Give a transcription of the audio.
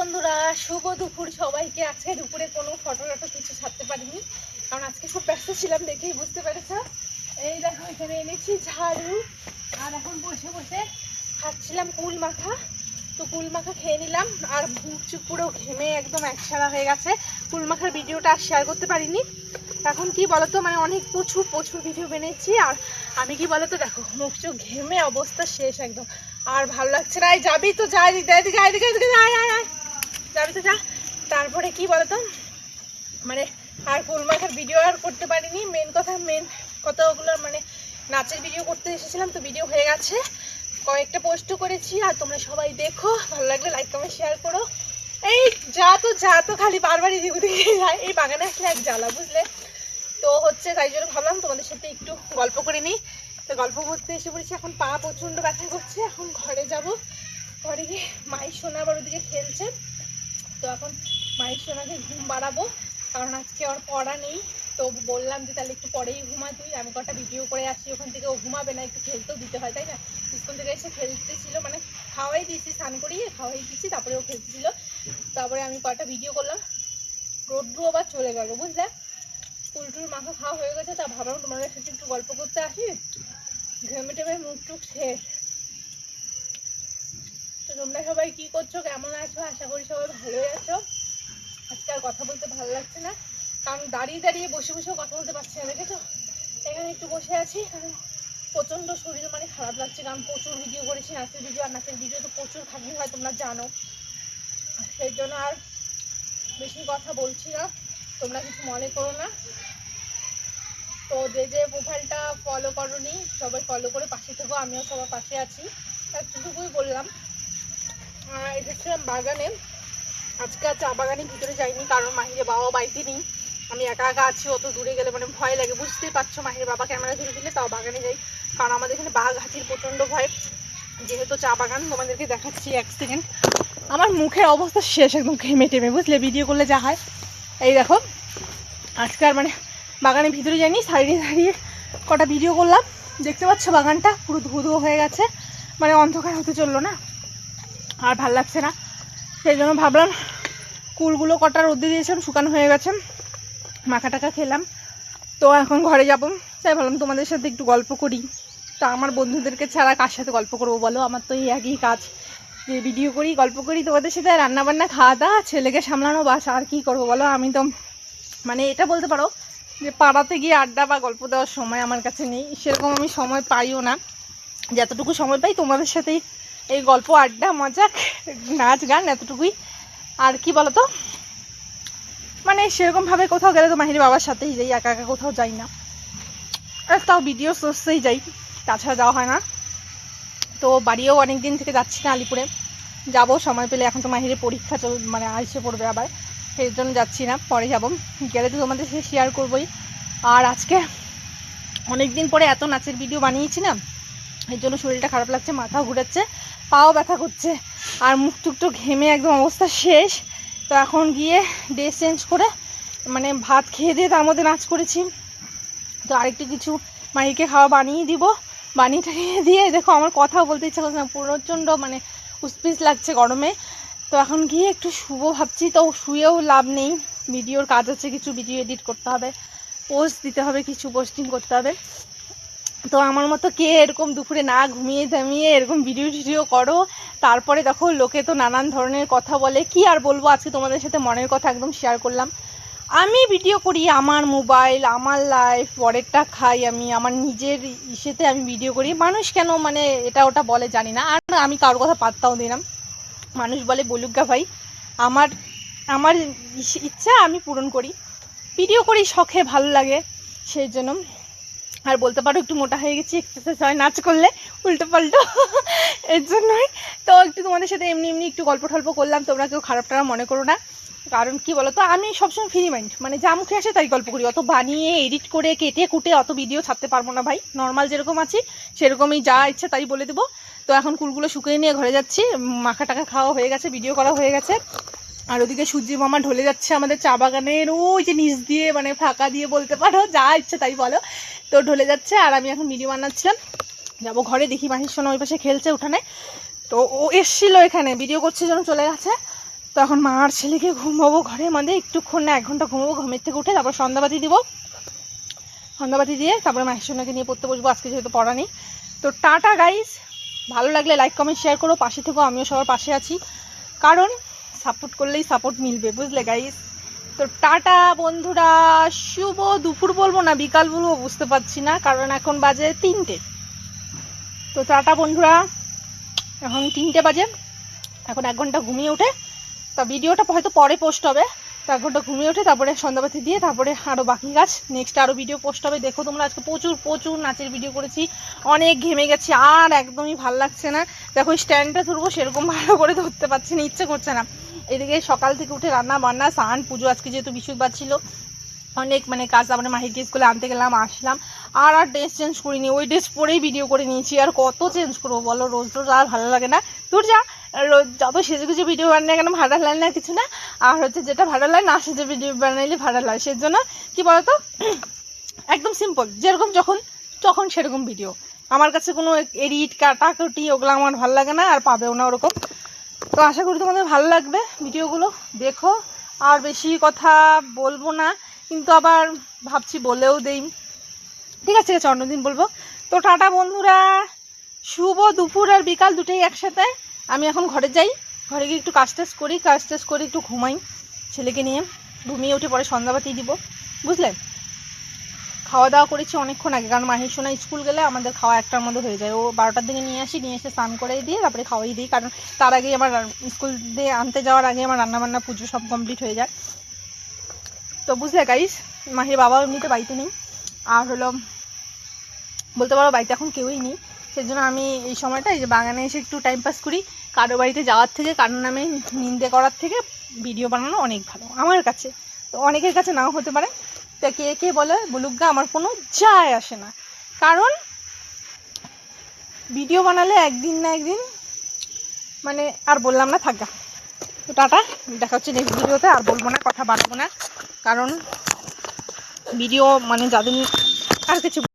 বন্ধুরা, শুভ দুপুর। সবাইকে আজকে দুপুরে কোনো ফটো টটো কিছু ছাড়তে পারিনি। কারণ আজকে খুব ব্যস্ত ছিলাম দেখেই বুঝতে পেরেছ। এই দেখো, এখানে এনেছি ঝাড়ু। আর এখন বসে বসে খাচ্ছিলাম কুল মাখা। তো কুল মাখা খেয়ে নিলাম। আর বুক চুপ পুরো ঘেমে একদম একসারা হয়ে গেছে। কুল মাখার ভিডিওটা আর শেয়ার করতে পারিনি। এখন কি বলতো মানে অনেক প্রচুর প্রচুর ভিডিও বেনেছি আর আমি কি বলতো, দেখো, মুখ চোখ ঘেমে অবস্থা শেষ একদম। আর ভালো লাগছে না। যাবি তো যাই এদিকে এদিকে এদিকে এদিকে, আয় আয় আয়। যাবি তো যা। তারপরে কি বলতো? মানে আর ফুল মাখার ভিডিও আর করতে পারিনি। মেন কথা মেন কতগুলো মানে নাচের ভিডিও করতে এসেছিলাম, তো ভিডিও হয়ে গেছে। কয়েকটা পোস্টও করেছি, আর তোমরা সবাই দেখো। ভালো লাগলে লাইক কমেন্ট শেয়ার করো। এই, যা তো যা তো, খালি বারবার এদিক ওদিকে যায়। এই বাগানে আসলে এক জ্বালা, বুঝলে? তো হচ্ছে, তাই জন্য ভাবলাম তোমাদের সাথে একটু গল্প করে নিই। তো গল্প করতে এসে পড়েছি, এখন পা প্রচণ্ড ব্যথা করছে। এখন ঘরে যাব। ঘরে গিয়ে মায়ের সোনা আবার ওদিকে খেলছে। তো এখন মায়ের সোনাকে ঘুম বাড়াবো, কারণ আজকে ওর পড়া নেই। তো বললাম যে তাহলে একটু পরেই ঘুমা তুই। আমি কটা ভিডিও করে আসি, ওখান থেকে ও ঘুমাবে না, একটু খেলতেও দিতে হয়, তাই না? স্কুল থেকে এসে খেলতেছিল মানে খাওয়াই দিয়েছি, স্নান করিয়ে খাওয়াই দিয়েছি, তারপরে ও খেলতেছিল। তারপরে আমি কটা ভিডিও করলাম। রোদ্রু আবার চলে গেল, বুঝলে? উল্টুর মাথা খাওয়া হয়ে গেছে, তা ভাবলাম তোমাদের সাথে একটু গল্প করতে আসি। ঘেমে টেমে মুখ টুক শেষ তোমরা সবাই কি করছ? কেমন আছো? আশা করি সবাই ভালোই আছো। আজকে আর কথা বলতে ভালো লাগছে না। কারণ দাঁড়িয়ে দাঁড়িয়ে বসে বসেও কথা বলতে পারছি না, দেখেছ? এখানে একটু বসে আছি। কারণ প্রচণ্ড শরীর মানে খারাপ লাগছে। কারণ প্রচুর ভিডিও করেছি, নাচের ভিডিও আর নাচের ভিডিও তো প্রচুর খাটনি হয়, তোমরা জানো। সেই জন্য আর বেশি কথা বলছি না। তোমরা কিছু মনে করো না। তো যে যে প্রোফাইলটা ফলো করনি, সবাই ফলো করে পাশে থেকো। আমিও সবার পাশে আছি। একটুটুকুই বললাম। এসেছিলাম বাগানে। আজকে চা বাগানের ভিতরে যাইনি, কারণ মাহিরে বাবা বাড়িতে নেই। আমি একা একা আছি, অত দূরে গেলে মানে ভয় লাগে, বুঝতেই পারছ মাহিরে বাবা ক্যামেরা ধরে দিলে তাও বাগানে যাই। কারণ আমাদের এখানে বাঘ হাতির প্রচণ্ড ভয়। যেহেতু চা বাগান, তোমাদেরকে দেখাচ্ছি এক সেকেন্ড আমার মুখের অবস্থা শেষ একদম ঘেমে টেমে, বুঝলে? ভিডিও করলে যা হয়। এই দেখো, আজকে আর মানে বাগানের ভিতরে যাইনি, সাইডে দাঁড়িয়ে কটা ভিডিও করলাম। দেখতে পাচ্ছ বাগানটা? পুরো ধুধু হয়ে গেছে। মানে অন্ধকার হতে চলল না? আর ভালো লাগছে না। সেই জন্য ভাবলাম কুলগুলো কটা রোদে দিয়েছিলাম শুকানো হয়ে গেছে। মাখা টাকা খেলাম। তো এখন ঘরে যাব। তাই ভাবলাম তোমাদের সাথে একটু গল্প করি। তা আমার বন্ধুদেরকে ছাড়া কার সাথে গল্প করব বলো? আমার তো এই একই কাজ। যে ভিডিও করি, গল্প করি, তোমাদের সাথে রান্না বান্না খাওয়া দাওয়া ছেলেকে সামলানো, বাস, আর কি করব বলো? আমি তো মানে এটা বলতে পারো যে পাড়াতে গিয়ে আড্ডা বা গল্প দেওয়ার সময় আমার কাছে নেই। সেরকম আমি সময় পাইও না। যতটুকু সময় পাই তোমাদের সাথেই এই গল্প, আড্ডা মজা নাচ, গান, এতটুকুই। আর কি বলতো? মানে সেরকমভাবে কোথাও গেলে তো মাহির বাবার সাথেই যাই, একা একা কোথাও যাই না। তাও ভিডিও সোর্সেই যাই, তাছাড়া যাওয়া হয় না। তো বাড়িও অনেক দিন থেকে যাচ্ছি না আলিপুরে। যাব, সময় পেলে এখন তো মাহিরের পরীক্ষা চল মানে আসে পড়বে আবার। সেই জন্য যাচ্ছি না, পরে যাব। গেলে তো তোমাদের সাথে শেয়ার করবোই। আর আজকে অনেক দিন পরে এত নাচের ভিডিও বানিয়েছি না এর জন্য শরীরটা খারাপ লাগছে, মাথা ঘুরাচ্ছে পাও ব্যথা করছে আর মুখ টুকটো ঘেমে একদম অবস্থা শেষ। তো এখন গিয়ে ড্রেস চেঞ্জ করে মানে ভাত খেয়ে দিয়ে তার মধ্যে নাচ করেছি। তো আরেকটু কিছু মাইকে খাওয়া বানিয়ে দিব। বানিয়ে টানিয়ে দিয়ে, দেখো আমার কথাও বলতে ইচ্ছা করছে না, প্রচণ্ড মানে উসপিস লাগছে গরমে। তো এখন গিয়ে একটু শুভ ভাবছি, তো শুয়েও লাভ নেই। ভিডিওর কাজ আছে, কিছু ভিডিও এডিট করতে হবে পোস্ট দিতে হবে, কিছু পোস্টিং করতে হবে। তো আমার মতো কে এরকম দুপুরে না ঘুমিয়ে দামিয়ে এরকম ভিডিও টিডিও করো? তারপরে দেখো লোকে তো নানান ধরনের কথা বলে। কি আর বলব? আজকে তোমাদের সাথে মনের কথা একদম শেয়ার করলাম। আমি ভিডিও করি আমার মোবাইল আমার লাইফ পরেরটা খাই আমি, আমার নিজের ইসেতে আমি ভিডিও করি। মানুষ কেন মানে এটা ওটা বলে জানি না। আর আমি কারোর কথা পাত্তাও দিলাম মানুষ বলে, বলুক গা ভাই, আমার আমার ইচ্ছা আমি পূরণ করি। ভিডিও করি, শখে ভালো লাগে, সেই জন্য। আর বলতে পারো একটু মোটা হয়ে গেছি এক্সারসাইজ হয়, নাচ করলে উল্টো পাল্টো এর জন্যই। তো একটু তোমাদের সাথে এমনি এমনি একটু গল্প টল্প করলাম, তোমরা কেউ খারাপ টারাপ মনে করো না। কারণ কি বলো তো, আমি সবসময় ফ্রি মাইন্ড মানে যা মুখে আসে তাই গল্প করি। অত বানিয়ে এডিট করে, কেটে কুটে অত ভিডিও ছাড়তে পারব না ভাই। নর্মাল যেরকম আছি, সেরকমই যা ইচ্ছা তাই বলে দেবো। তো এখন কুলগুলো শুকিয়ে নিয়ে ঘরে যাচ্ছি। মাখা টাকা খাওয়া হয়ে গেছে ভিডিও করা হয়ে গেছে। আর ওদিকে সূর্যি মামা ঢলে যাচ্ছে আমাদের চা বাগানের, ওই যে নিচ দিয়ে মানে ফাঁকা দিয়ে বলতে পারো, যা ইচ্ছে তাই বলো। তো ঢলে যাচ্ছে, আর আমি এখন ভিডিও বানাচ্ছিলাম। যাব ঘরে, দেখি মাহির সোনা ওই পাশে খেলছে উঠানে। তো ও এসছিল এখানে ভিডিও করছে যখন চলে গেছে তো এখন মা আর ছেলেকে ঘুমাবো ঘরের মধ্যে, একটুক্ষণ না, এক ঘণ্টা ঘুমাবো, ঘুমের থেকে উঠে তারপর সন্ধ্যাবাতি দিব। সন্ধ্যাবাতি দিয়ে তারপরে মায়ের সোনাকে নিয়ে পড়তে বসবো, আজকে যেহেতু পড়া নেই। তো টাটা গাইস ভালো লাগলে লাইক কমেন্ট শেয়ার করো, পাশে থেকেও আমিও সবার পাশে আছি। কারণ সাপোর্ট করলেই সাপোর্ট মিলবে, বুঝলে গাইস তো টাটা বন্ধুরা, শুভ দুপুর বলব না, বিকাল বলব, বুঝতে পারছি না, কারণ এখন বাজে তিনটে। তো টাটা বন্ধুরা, এখন তিনটে বাজে, এখন এক ঘণ্টা ঘুমিয়ে উঠে, তা ভিডিওটা হয়তো পরে পোস্ট হবে, তো এক ঘণ্টা ঘুমিয়ে উঠে, তারপরে সন্ধ্যাবাতি দিয়ে তারপরে আরও বাকি গাছ নেক্সট আরও ভিডিও পোস্ট হবে, দেখো তোমরা আজকে প্রচুর প্রচুর নাচের ভিডিও করেছি, অনেক ঘেমে গেছি, আর একদমই ভালো লাগছে না, দেখো স্ট্যান্ডটা ধরবো, সেরকম ভালো করে ধরতে পারছি না, ইচ্ছে করছে না। এদিকে সকাল থেকে উঠে রান্না বান্না, স্নান, পুজো, আজকে যেহেতু বৃহস্পতিবার ছিল, অনেক মানে কাজ তারপরে মাহিকে স্কুলে আনতে গেলাম, আসলাম। আর আর ড্রেস চেঞ্জ করিনি, ওই ড্রেস পরেই ভিডিও করে নিয়েছি, আর কত চেঞ্জ করব বলো? রোজ রোজ আর ভালো লাগে না। তোর যা যত সেজে গুজে ভিডিও বানালে কেন ভাড়া লাগে না কিছু না। আর হচ্ছে যেটা ভাড়া লাগে না সেজে ভিডিও বানাইলে ভাড়া লাগে সেজন্য কি বলতো? একদম সিম্পল যেরকম যখন, তখন সেরকম ভিডিও আমার কাছে কোনো এডিট কাটাকুটি ওগুলো আমার ভালো লাগে না, আর পাবেও না ওরকম। তো আশা করি তোমাদের ভালো লাগবে ভিডিওগুলো। দেখো, আর বেশি কথা বলব না, কিন্তু আবার ভাবছি বলেও দেই। ঠিক আছে ঠিক আছে অন্যদিন বলব। তো টাটা বন্ধুরা, শুভ দুপুর আর বিকাল দুটোই একসাথে। আমি এখন ঘরে যাই, ঘরে গিয়ে একটু কাজ টাজ করি, কাজ টাজ করে একটু ঘুমাই ছেলেকে নিয়ে। ঘুমিয়ে উঠে পরে সন্ধ্যাবাতি দিব, বুঝলে? খাওয়া দাওয়া করেছি অনেকক্ষণ আগে, কারণ মাহির সোনা স্কুল গেলে আমাদের খাওয়া একটার মধ্যে হয়ে যায়। ও বারোটার দিকে নিয়ে আসি, নিয়ে এসে স্নান করে দিয়ে তারপরে খাওয়াই দিই, কারণ তার আগেই আমার স্কুল দিয়ে আনতে যাওয়ার আগে আমার রান্নাবান্না, পুজো সব কমপ্লিট হয়ে যায়। তো বুঝলে গাইস মাহির বাবা এমনিতে বাড়িতে নেই। আর হলো, বলতে পারো বাড়িতে এখন কেউই নেই। সেজন্য আমি এই সময়টা এই যে বাগানে এসে একটু টাইম পাস করি। কারও বাড়িতে যাওয়ার থেকে কারও নামে নিন্দে করার থেকে ভিডিও বানানো অনেক ভালো, আমার কাছে। তো অনেকের কাছে নাও হতে পারে। তা কে কে বলে? বলুক গা আমার কোনো যায় আসে না। কারণ, ভিডিও বানালে একদিন না একদিন মানে আর বললাম না, থাকা তো টাটা, দেখা হচ্ছে নেক্সট ভিডিওতে, আর বলব না, কথা বাড়াবো না। কারণ, ভিডিও মানে যাদের আর কিছু